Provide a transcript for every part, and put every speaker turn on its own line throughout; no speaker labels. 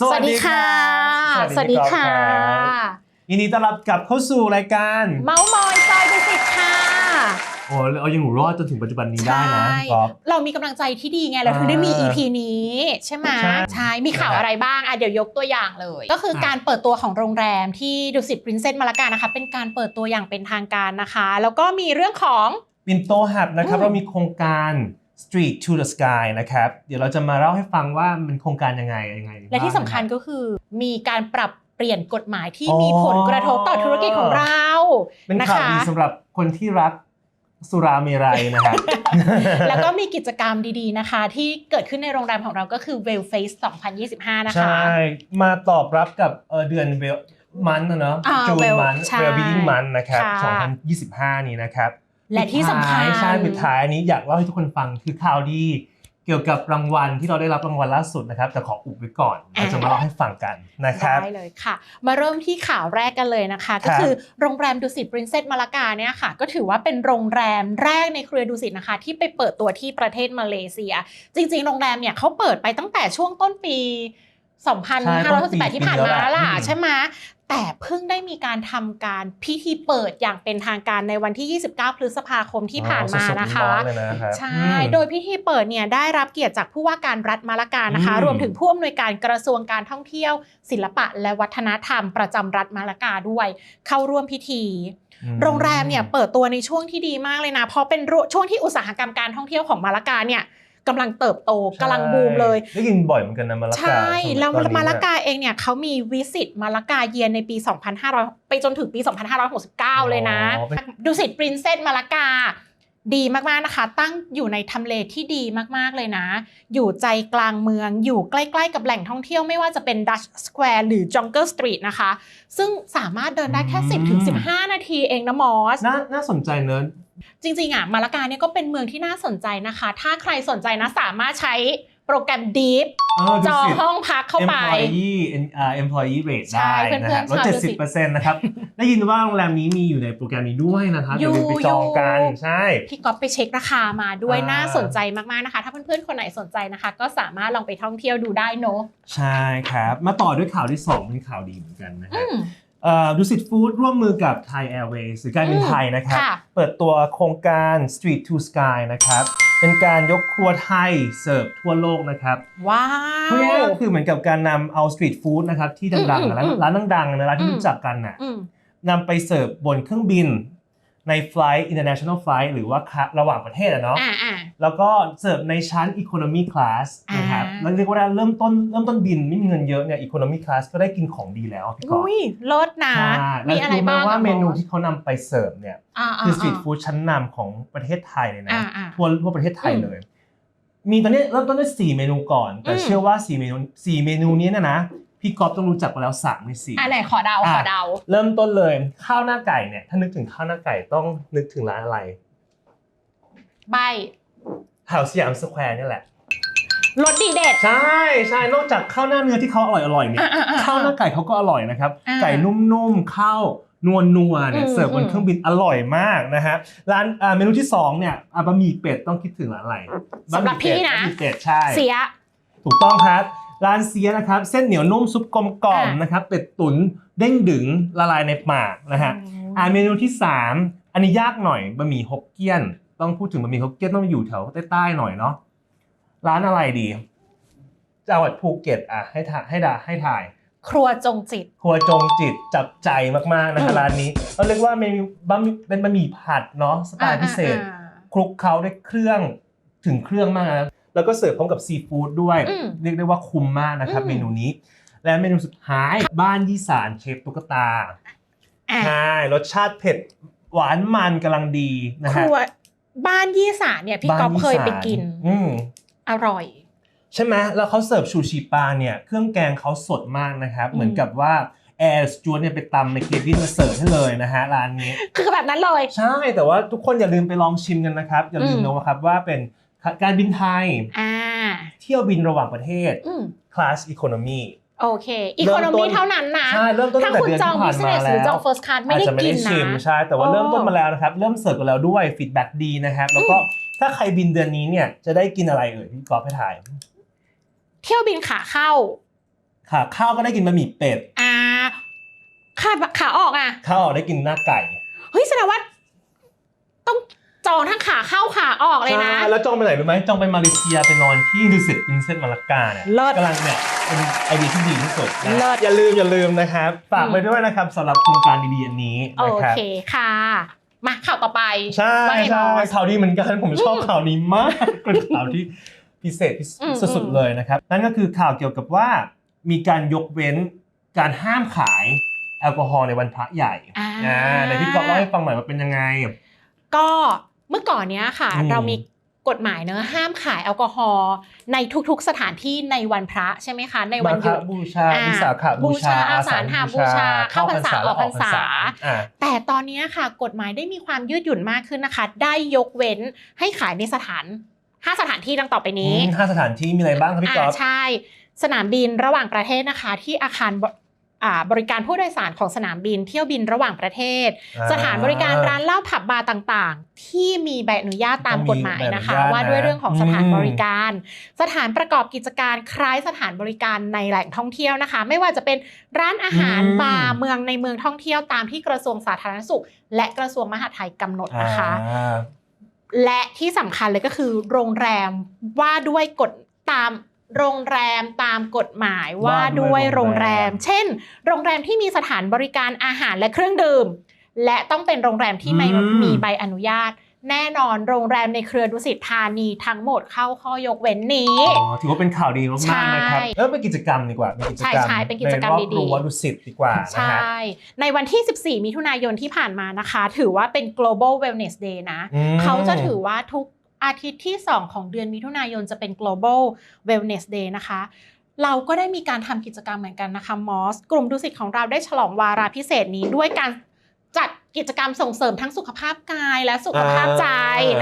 สวัสดีค่ะ
สวัสดีค่ะ
ยินดีต้อนรับกลับเข้าสู่รายการ
เมาส์มอยซอยดุสิตค่ะ
โอ้เรายังอยู่รอดจนถึงปัจจุบันนี้ได้นะ
ใช่
ก๊อฟ
เรามีกำลังใจที่ดีไง เราถึงได้มี
อ่า
EP นี้ ใช่ไหม
ใช่
ใช่ มีข่าว
นะครับ
อะไรบ้าง อะเดี๋ยวยกตัวอย่างเลย ก็คือ
ค่ะ
การเปิดตัวของโรงแรมที่ดุสิตปรินเซสมาลากานะคะ เป็นการเปิดตัวอย่างเป็นทางการนะคะ แล้วก็มีเรื่องของ
ปินโตหับนะครับ
อืม
เรามีโครงการ Street to the Sky นะครับ เดี๋ยวเราจะมาเล่าให้ฟังว่ามันโครงการยังไงยังไง
และที่สำคัญ
บ้างน
ก็คือมีการปรับเปลี่ยนกฎหมายที่
อ๋อ
มีผลกระทบต่อธุรกิจของเราะ
เป็น
นะ
ข่าว
คะ
ดีสำหรับคนที่รักสุราเมรัยนะครับ
แล้วก็มีกิจกรรมดีๆนะคะ ที่เกิดขึ้นในโรงแรมของเราก็คือ w e l l Face 2025 นะคะ
ใช่ มาตอบรับกับเอ่อเดือนเวลมันนะเนาะ
อ่า
จูน
Well
มัน
ใช่
เวลบิงมันนะครับ
ค่ะ
2025 นี้นะครับ
และที่สำคัญ
ปิดท้ายใช่ปิดท้ายอันนี้อยากเล่าให้ทุกคนฟังคือข่าวดีเกี่ยวกับรางวัลที่เราได้รับรางวัลล่าสุดนะครับ แต่ขออุบไว้ก่อนเราจะมาเล่าให้ฟังกันนะครับ
ได้เลยค่ะ มาเริ่มที่ข่าวแรกกันเลยนะคะ ก็คือโรงแรมดุสิตปรินเซสมาลากาเนี่ยค่ะ ก็ถือว่าเป็นโรงแรมแรกในเครือดุสิตนะคะ ที่ไปเปิดตัวที่ประเทศมาเลเซีย จริง ๆ โรงแรมเนี่ยเขาเปิดไปตั้งแต่ช่วงต้นปี
ใช่ต้นปี
2568 ที่ผ่านมาแล้วล่ะ
อืม
ใช่ไหมแต่เพิ่งได้มีการทำการพิธีเปิดอย่างเป็นทางการในวันที่ 29 พฤษภาคมที่ผ่านมา
อ๋อสดๆ
นะคะ
ร้อนๆเลยนะครับ
ใช่
อืม
โดยพิธีเปิดเนี่ยได้รับเกียรติจากผู้ว่าการรัฐมาละกานะคะ
อืม
รวมถึงผู้อำนวยการกระทรวงการท่องเที่ยว ศิลปะและวัฒนธรรมประจำรัฐมาละกาด้วย เข้าร่วมพิธีโรงแรมเนี่ยเปิดตัวในช่วงที่ดีมากเลยนะ เพราะเป็นช่วงที่อุตสาหกรรมการท่องเที่ยวของมาละกาเนี่ย กำลังเติบโตกำลังบูมเลย
ได้ยินบ่อยเหมือนกันนะมาละกา
ใช่แล้ว
ตอนนี้
มาละ
เนี่ย
กาเองเนี่ยเขามีวิสิตมาละกาเยียนในปี 2500 ไปจนถึงปี 2569 เลยนะ
อ๋อเป็น
ดูสิตปรินเซสมาละกาดีมากๆนะคะ ตั้งอยู่ในทำเลที่ดีมากๆเลยนะ อยู่ใจกลางเมือง อยู่ใกล้ๆกับแหล่งท่องเที่ยวไม่ว่าจะเป็น Dutch Square หรือ Jungle Street นะคะ ซึ่งสามารถเดินได้แค่
อืม
10ถึง15 นาทีเองนะมอส
น่าน่าสนใจเนอะ
จริงๆอะมาละกาเนี่ยก็เป็นเมืองที่น่าสนใจนะคะ ถ้าใครสนใจนะสามารถใช้โปรแกรม Deep
เออ
จ
ดู
อง
สิ
ห้องพักเข้าไป
employee เอ่อ employee rate
ใช่
ได้
เพื่อนๆ
นะฮะลด
ชาว
เจ็ด
ดูสิ
สิบเปอร์เซ็นต์นะครับ ได้ยินว่าโรงแรมนี้มีอยู่ในโปรแกรมนี้ด้วยนะครับอย่าลืมไปจองกัน
อยู่
ใช่
พี่ก๊อฟไปเช็คราคามาด้วย
อ่า
น่าสนใจมาก ๆ นะคะ ถ้าเพื่อน ๆ คนไหนสนใจนะคะ ก็สามารถลองไปท่องเที่ยวดูได้เนอะ
ใช่ครับ มาต่อด้วยข่าวที่2เป็นข่าวดีเหมือนกันนะ
อื
ฮะ
ม
เอ่อ ดูสิตฟู้ดร่วมมือกับ Thai Airways หรือการบินไทยนะครับ
ค่ะ
เปิดตัวโครงการ Street to Sky นะครับ เป็นการยกครัวไทยเสิร์ฟทั่วโลกนะครับ
ว้า
พูดง่ายๆ
ว
ก็คือเหมือนกับการนำเอาสตรีทฟู้ดนะครับที่ดัง
อืม
ๆร้าน
อืม
ร้านดังๆนะร้านที่
อืม
รู้จักกันน่ะ
อืม
นำไปเสิร์ฟบนเครื่องบิน ในไฟล์ international flight หรือว่าคะระหว่างประเทศอะเนาะ
อ่าอ่า
แล้วก็เสิร์ฟในชั้น economy class นะครับ
อ่า
แล้วเรียกว่าเริ่มต้นเริ่มต้นบินไม่มีเงินเยอะเนี่ย economy class ก็ได้กินของดีแล้วพี่ก๊อฟ
อุ้ยลดนะ
ใช่
มีอะไร
แล้วรู้ไห
บ้าง
ว่า
อะ
เมนู
บอส
ที่เขานำไปเสิร์ฟเนี่ย
อ่า
คือสตรีทาฟู้ดชั้นนำของประเทศไทยเลยนะ
อ่าอ่า
ทั่วทั่วประเทศไทย
อืม
เลย มีตอนนี้เริ่มต้นด้วย4เมนูก่อน แต่
อืม
เชื่อว่า4เมนู4เมนูนี้เนะนะ พี่ก๊อฟต้องรู้จักมาแล้ว3ใน4
อ่าไหนขอเดาขอเดา
เริ่มต้นเลยข้าวหน้าไก่เนี่ยถ้านึกถึงข้าวหน้าไก่ต้องนึกถึงร้านอะไร
ใบ
แถวสยามสแควร์นี่แหละ
รสดีเด็ด
ใช่ใช่นอกจากข้าวหน้าเนื้อที่เขาอร่อยอร่อยๆเนี่ย
อ่าอ่าอ่า
ข้าวหน้าไก่เขาก็อร่อยนะครับ
อ่า
ไก่นุ่มๆข้าวนวลนัวๆเนี่ย
อืม
เสิร์ฟบน
อืม
เครื่องบินอร่อยมากนะฮะร้านอ่าเมนูที่สองเนี่ยอะบะหมี่เป็ดต้องคิดถึงร้านอะไร
สำหรับพี่นะ
บะหมี่เป็ดใช่
เสีย
ถูกต้องครับ ร้านเสียนะครับ เส้นเหนียวนุ่มซุปกลมกล่อม
อะ
นะครับ เป็ดตุ๋นเด้งดึงละลายในปากนะฮะอ่าเมนูที่ 3 อันนี้ยากหน่อยบะหมี่ฮกเกี้ยน ต้องพูดถึงบะหมี่ฮกเกี้ยนต้องอยู่แถวใต้ๆหน่อยเนาะร้านอะไรดีจังหวัดภูเก็ตอะให้ถ่ายให้ด่าให้ถ่าย
ครัวจงจิต
ครัวจงจิตจับใจมากๆนะ
อื
คะ
ม
ร้านนี้เราเรียกว่าเมนูบะหมี่เป็นบะหมี่ผัดเนาะสไตล์พิเศษ
อ่าอ่า
คลุกเคล้าด้วยเครื่องถึงเครื่องมากนะ แล้วก็เสิร์ฟพร้อมกับซีฟู้ดด้วย
อืม
เรียกได้ว่าคุ้มมากนะครับ
อืม
เมนูนี้ และเมนูสุดท้ายบ้านยี่สานเชฟตุ๊กตา
อะ
ใช่รสชาติเผ็ดหวานมันกำลังดีนะ
ค
ฮะ
รัวบ้านยี่สานเนี่ยพี่ก๊อฟ
บ้าน
เคยไปกิน
อืม
อร่อย
ใช่ไหมแล้วเขาเสิร์ฟชูชีปลาเนี่ย เครื่องแกงเขาสดมากนะครับเหมือนกับว่าแอร์สจวตเนี่ยไปตำในเคบินมาเสิร์ฟให้เลยนะฮะร้านนี้
คือแบบนั้นเลย
ใช่แต่ว่าทุกคนอย่าลืมไปลองชิมกันนะครับ อย่าลืม
อืม
นะครับว่าเป็น การบินไทย
อ่า
เที่ยวบินระหว่างประเทศ
อืม
class economy
โอเคอีโคโน
เริ่มต้
มี
น
เท่านั้นนะ
ใช่เริ่มต้น
ถ้า
ตั้งแต่
คุณ
เดือน
จอง
ที่ผ่านมา
business ห
แล้
รือ
ว
จอง first class ไม่
อาจ
ได้
จะไม่
กิ
ได้
น
ชิม
นะ
ใช่แต่ว่า
โอ้
เริ่มต้นมาแล้วนะครับ เริ่มเสิร์ฟกันแล้วด้วยฟีดแบ็กดีนะครับ แล้วก็ถ้าใครบินเดือนนี้เนี่ยจะได้กินอะไรเอ่ยพี่กอล์ฟให้ถ่าย
เที่ยวบินขาเข้า
ขาเข้าก็ได้กินบะหมี่เป็ด
อ่าขาขาออกอะ
ขาออกได้กินหน้าไก่
เฮ้ยแสดงว่าต้อง จองทั้งขาเข้าขาออกเลยนะ
ใช่แล้วจองไปไหนรู้ไหมจองไปมาเลเซียไปนอนที่ดูสิตวินเซนต์มาลากาเนี่ย
เลิศ
กำลังเนี่ยเป็นไอเดียที่ดีที่สุดนะ
เลิศ
อย่าลืมอย่าลืมนะครับฝากไว้ด้วยนะครับสำหรับโครงการดีๆอันนี้
โอ
นะครับ
เคค่ะ มาข่าวต่อไป
ใช่
ว่าไง
ใช่
มอส
ข่าวดีเหมือนกันผมชอบข่าวนี้มากเป็นข่าวที่พิเศษที่
อืม
สุดๆเลยนะครับนั่นก็คือข่าวเกี่ยวกับว่ามีการยกเว้นการห้ามขายแอลกอฮอล์ในวันพระใหญ่
อ่า
อ่าในพี่ก๊อฟเล่าให้ฟังหน่อยว่าเป็นยังไง
ก็เมื่อก่อนเนี้ยค่ะ
อืม
เรามีกฎหมายเนอะห้ามขายแอลกอฮอล์ในทุกๆสถานที่ในวันพระใช่ไหมคะ ในวันหยุด
มาฆบูชา
อ่า
วิสาขบูชา
บูชาอาสาฬหบูชาเข้าพรรษาออกพรรษา
อ่า
แต่ตอนนี้ค่ะ กฎหมายได้มีความยืดหยุ่นมากขึ้นนะคะ ได้ยกเว้นให้ขายในสถานห้าสถานที่ดังต่อไปนี้
อืมห้าสถานที่มีอะไรบ้างครับพี่ก๊อฟ
อ่าใช่ สนามบินระหว่างประเทศนะคะ ที่อาคาร บอ่าบริการผู้โดยสารของสนามบิน เที่ยวบินระหว่างประเทศ
อ่า
สถานบริการร้านเหล้าผับบาร์ต่างๆ ที่มีใบอนุญาตตามกฎหมายนะคะ
ต้องมีใบอนุญาตนะ
ว่าด้วยเรื่องของสถาน
อืม
บริการ สถานประกอบกิจการคล้ายสถานบริการในแหล่งท่องเที่ยวนะคะ ไม่ว่าจะเป็นร้านอาหารบาร์เมืองในเมืองท่องเที่ยวตามที่กระทรวงสาธารณสุข และกระทรวงมหาดไทยกำหนดนะคะ
อ่า
และที่สำคัญเลยก็คือโรงแรมว่าด้วยกฎตาม โรงแรมตามกฎหมายว่าด้วยโรงแรม เช่น โรงแรมที่มีสถานบริการอาหารและเครื่องดื่ม และต้องเป็นโรงแรมที่ไม่
อืม
มีใบอนุญาต แน่นอนโรงแรมในเครือดุสิตธานีทั้งหมดเข้าข้อยกเว้นนี้
อ๋อ ถือว่าเป็นข่าวดีมากๆนะครับ
ใช่
แล้วเป็นกิจกรรมดีกว่าเป็นกิจกรรม
ใช่ใช่เป็นกิจกรรม
ในอบ
ดีๆ
รั้วดุสิตดีกว่านะ
ใช่
ฮะ
ในวันที่ 14 มิถุนายนที่ผ่านมานะคะ ถือว่าเป็น global wellness day นะ
อืม
เขาจะถือว่าทุก อาทิตย์ที่ 2 ของเดือนมิถุนายนจะเป็น global wellness day นะคะเราก็ได้มีการทำกิจกรรมเหมือนกันนะคะมอสกลุ่มดุสิตของเราได้ฉลองวาระพิเศษนี้ด้วยการจัดกิจกรรมส่งเสริมทั้งสุขภาพกายและสุขภาพใจ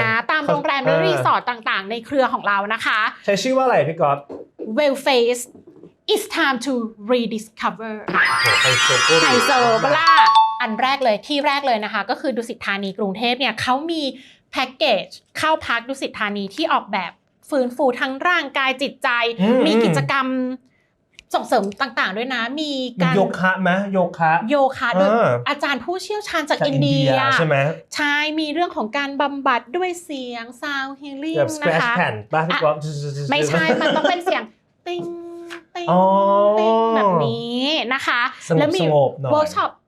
นะ ตามโรงแรมและรีสอร์ทต่างๆ ในเครือของเรานะคะ
ใช้ชื่อว่าอะไรพี่ก๊อฟ
well face it's time to rediscover
โอ้โหไฮโซโก้
ไฮโซเบล่าอันแรกเลยที่แรกเลยนะคะ ก็คือดุสิตธานีกรุงเทพเนี่ยเขามี แพ็กเกจเข้าพักดุสิตธานีที่ออกแบบฟื้นฟูทั้งร่างกายจิตใจ
อืม
มีกิจกรรมส่งเสริมต่างๆ ด้วยนะ มี
มี
การ
โยคะไหมโยคะ
โยคะโดย
เออ
อาจารย์ผู้เชี่ยวชาญจาก
จาก
อินเดีย
ใช่ไหม
ใช่มีเรื่องของการบำบัดด้วยเสียง sound healing
แบบ
นะ
scratch
คะ
แผ่นป่ะพี่ก๊อฟ
ไม่ใช่ มันต้องเป็นเสียง ติ้งติ้ง
อ๋อ
ติ้งแบบนี้นะคะ
สงบ
แล้วมี
สงบหน่อย
เวิร์กช็อปอ่า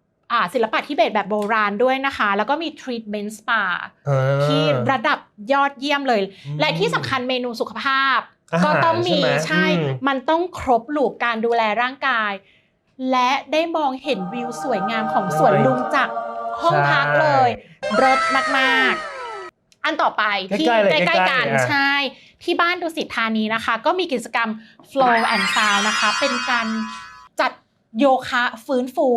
ศิลปะทิเบตแบบโบราณด้วยนะคะ แล้วก็มีทรีทเมนต์สปา
เออ
ที่ระดับยอดเยี่ยมเลย
อืม
และที่สำคัญเมนูสุขภาพ
อาหาร
ก็ต้องมี
ใช่ไหม
ใช่
อืม
มันต้องครบลูปการดูแลร่างกาย และได้มองเห็นวิวสวยงามของสวนลุงจากห้องพักเลยรสมากๆอันต่อไปที่
ใกล้ๆเลย
ใกล้ๆกัน
ใกล้ๆอะ
ใช่ ที่บ้านดุสิตธานีนะคะ ก็มีกิจกรรม flow and sound นะคะ เป็นการจัดโยคะฟื้นฟู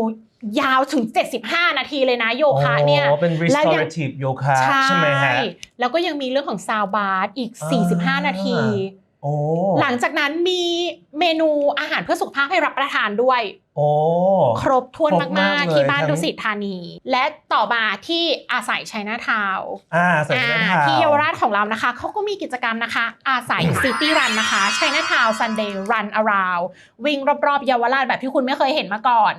ยาวถึง 75 นาทีเลยนะโยคะเนี่ย
อ๋อเป็น
แล้วยัง
restorative โยคะใช่ไหมฮะ
แล้วก็ยังมีเรื่องของซาวบาร์อีก
อ่า
45 นาที
โอ้
หลังจากนั้นมีเมนูอาหารเพื่อสุขภาพให้รับประทานด้วย
โอ้
ครบถ้วน
ครบมามา
กก
เลย
ๆที่บ้าน
ทั้ง
ดุสิตธานี และต่อมาที่อาศัยชัยนาทาวน์
อ่าใส่
อ่า
เสื้อผ้า
ที่เยาวราชของเรานะคะเขาก็มีกิจกรรมนะคะ อาศัยซิตี้รันนะคะชัยนาทาวน์ซันเดย์รันอาราววิ่งรอบ ๆ เยาวราชแบบที่คุณไม่เคยเห็นมาก่อน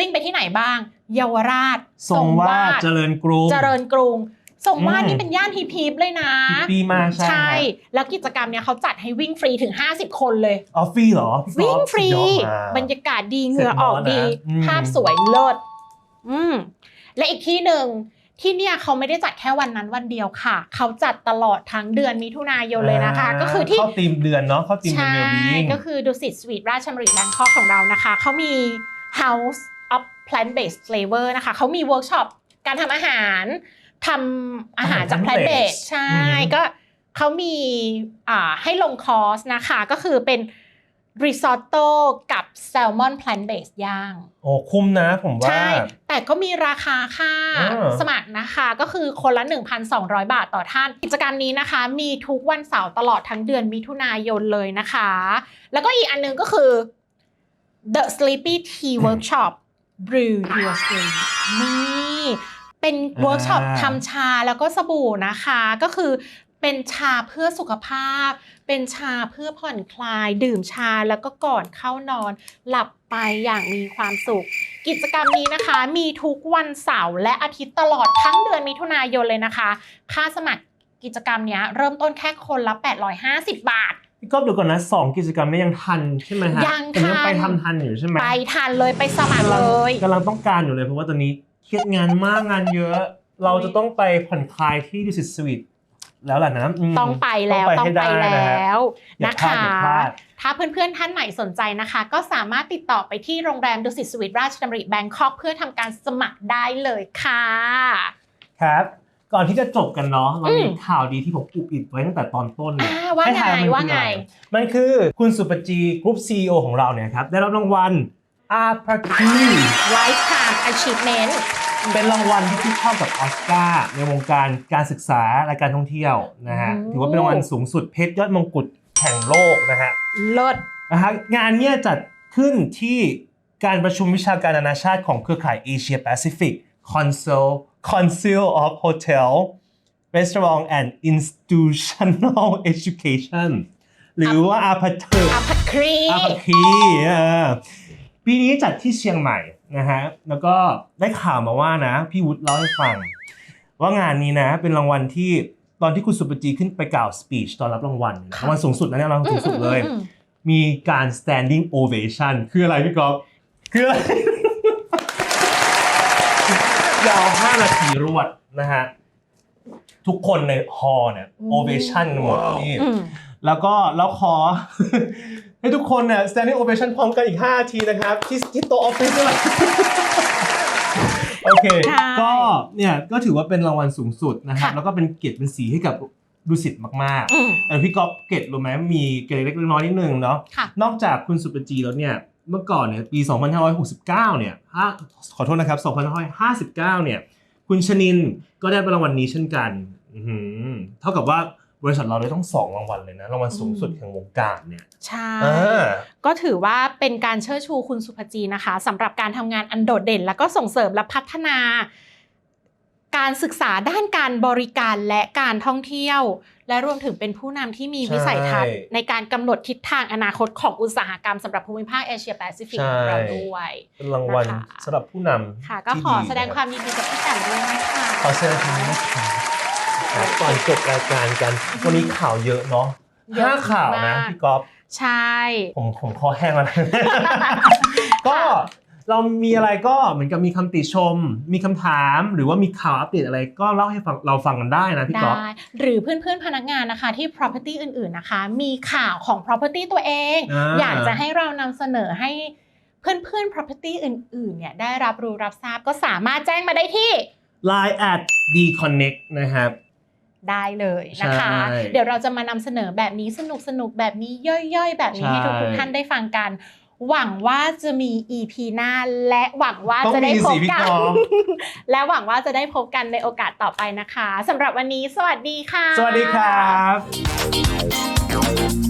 วิ่งไปที่ไหนบ้าง เยาวราช
ทรงวาดเจริญกรุง
เจริญกรุงทรงวาด
อืม
นี่เป็นย่านฮิปๆเลยนะ
ฮิปปี้มากใช่
ใช่
ฮะ
แล้วกิจกรรมเนี้ยเขาจัดให้วิ่งฟรีถึง 50 คนเลย
ออฟฟี่เหรอพี่
วิ่
ก๊
ง
อ
ฟรี
สุดยอดมาก
บรรยากาศดีเหงื่อออกดี
เสร็จหมอนะอืม
ภาพสวยเลิศอืมและอีกที่หนึ่งที่เนี่ยเขาไม่ได้จัดแค่วันนั้นวันเดียวค่ะ เขาจัดตลอดทั้งเดือนมิถุนายนเลยนะคะาก็คือที่
เข้าทีมเดือนเนาะเข้าทีมเดือน
ใช่
เวลบิง
ก็คือดุสิตสวีทราชมริแบงคอกของเรานะคะเขามี House of Plant Based Flavor นะคะเขามีเวิร์กช็อปการทำอาหารทำอาหารจาก Plant Based ใช่ ก็เขามีอ่าให้ลงคอร์สนะคะ ก็คือเป็นริซอตโต้กับแซลมอน Plant Based ย่าง
โอ้คุ้มนะผมว่า
ใช่ แต่ก็มีราคาค่า
เออ
สมัครนะคะก็คือคนละ 1,200 บาทต่อท่าน กิจกรรมนี้นะคะ มีทุกวันเสาร์ตลอดทั้งเดือนมิถุนายนเลยนะคะ แล้วก็อีกอันหนึงก็คือ The Sleepy Tea Workshop Brew Your Sleep นี่เป็นเวิร์กช็อปทำชาแล้วก็สบู่นะคะ ก็คือเป็นชาเพื่อสุขภาพ เป็นชาเพื่อผ่อนคลาย ดื่มชาแล้วก็ก่อนเข้านอน หลับไปอย่างมีความสุข กิจกรรมนี้นะคะ มีทุกวันเสาร์และอาทิตย์ตลอดทั้งเดือนมิถุนายนเลยนะคะ ค่าสมัครกิจกรรมเนี้ยเริ่มต้นแค่คนละ 850 บาท
พี่ก๊อฟเดี๋ยวก่อนนะสองกิจกรรมนี้ยังทันใช่ไหมฮะ
ยัง
แต่ยัง
ทัน
ไปทำทันอยู่ใช่ไหม
ไปทันเลยไปสมัครเลย
กำลังต้องการอยู่เลยเพราะว่าตอนนี้เครียดงานมากงานเยอะ เราจะต้องไปผ่อนคลายที่ดุสิตสวีทแล้วล่ะนะม
ต้องไปแล้ว
ต้
ต้
อ
องง
ไป
ไป
ให้ได้นะฮะ
แล้ว
อย่า
นะ
พลาด
คะ
อย่าพลาด
ถ้าเพื่อนๆท่านไหนสนใจนะคะ ก็สามารถติดต่อไปที่โรงแรมดุสิตสวีทราชดำริแบงคอกเพื่อทำการสมัครได้เลยค่ะ
ครับ ก่อนที่จะจบกันเนาะเรามี
อืม
ข่าวดีที่ผมอุบอิบไว้ตั้งแต่ตอนต้นเนี่ย
อ่าว่า
ให้
ไง
ทยมันคือ
ว่าไง
อะรมันคือคุณสุปจีกรุ๊ปซีอของเราเนี่ยครับ ได้รับรางวัลอาพาคี
Lifetime Achievement
เป็นรางวัลที่ที่เท่ากับออสการ์ในวงการการศึกษาและการท่องเที่ยวนะฮะ
โอ้
ถือว่าเป็นรางวัลสูงสุดเพชรยอดมงกุฎแห่งโลกนะฮะ
เลิศ
นะฮะงานเนี้ยจัดขึ้นที่การประชุมวิชาการนานาชาติของเครือข่ายเอเชียแปซิฟิก Council Council of Hotel Restaurant and Institutional Education หรือว่าอาพเทอร์
อัพครี
อาพคีปีนี้จัดที่เชียงใหม่นะฮะ แล้วก็ได้ข่าวมาว่านะ พี่วุฒิเล่าให้ฟัง ว่างานนี้นะ เป็นรางวัลที่ตอนที่คุณสุปจีขึ้นไปกล่าวสปีชตอนรับรางวัลรางวัลสูงสุดนะเนี่ยรางวัลสูงสุดเลย
อืมอืมอืม
มีการ standing ovation คืออะไรพี่ก๊อฟคืออะไร ยาว 5 นาทีรวดนะฮะ ทุกคนในฮอลล์เนี่ย ovation หมดนี่
อืม
แล้วก็แล้วขอ ให้ทุกคนเนี่ย standing ovation พร้อมกันอีก 5 นาทีนะครับ ที่ที่โต๊ะออฟฟิศนี่แหละโอเค
ใช่
ก็เนี่ยก็ถือว่าเป็นรางวัลสูงสุดนะครับ
ค่ะ
แล้วก็เป็นเกียรติเป็นสีให้กับดุสิตมากๆ
อืม
แต่พี่ก๊อฟเกตรู้ไหมมีเกร็ดเล็กๆน้อยๆนิดนึงเนาะ
ค่ะ
นอกจากคุณสุปจีแล้วเนี่ย เมื่อก่อนเนี่ยปี 2569 เนี่ยห้าขอโทษนะครับ 2559 เนี่ยคุณชนินก็ได้เป็นรางวัลนี้เช่นกันอื้อหือเท่ากับว่าบริษัทเราได้ต้องสองรางวัลเลยนะรางวัลสูงสุดแห่งวงการเนี่ย
ใช่
อ่า
ก็ถือว่าเป็นการเชิดชูคุณสุภจีนะคะสำหรับการทำงานอันโดดเด่น แล้วก็ส่งเสริมและพัฒนา การศึกษาด้านการบริการและการท่องเที่ยว และรวมถึงเป็นผู้นำที่มีวิสัยทัศน์
ใช่
ในการกำหนดทิศทางอนาคตของอุตสาหกรรมสำหรับภูมิภาคเอเชียแปซิฟิก
ใช่
ของเราด้วย
เป็นรางวัล
นะคะ
สำหรับผู้นำ
ค่ะ ก็
ที่
ขอ
ดี
แสดงความยินดีกับพี่แต่ด้วยนะคะ
ขอแสดงความยินดีนะคะก่อนจบรายการกันวันนี้ข่าวเยอะเนาะ
เยอะ
ห้าข่าวนะ
มาก
พี่ก๊อฟ
ใช่
ผมผมคอแห้งแล้วนะก็ เรามีอะไรก็เหมือนกับมีคำติชม มีคำถาม หรือว่ามีข่าวอัปเดตอะไรก็เล่าให้ฟังเราฟังกันได้นะพี่ก๊อฟ
ได้หรือเพื่อนๆพนักงานนะคะที่ property อื่นๆนะคะ มีข่าวของ property ตัวเอง
อ่า
อยากจะให้เรานำเสนอให้เพื่อนๆ property อื่นๆเนี่ยได้รับรู้รับทราบก็สามารถแจ้งมาได้ที่
Line at d connect นะครับ
ได้เลยนะคะ
ใช่
เดี๋ยวเราจะมานำเสนอแบบนี้สนุกๆแบบนี้ย่อยๆ แบบนี้ให้
ใช่
ทุกๆท่านได้ฟังกัน หวังว่าจะมี EP หน้า และหวังว่า
ต้อง
จะได้
มี
พ
สิ
บ
พี่
กัน
ก๊อฟ
และหวังว่าจะได้พบกันในโอกาสต่อไปนะคะสำหรับวันนี้ สวัสดีค่ะ
สวัสดีครับ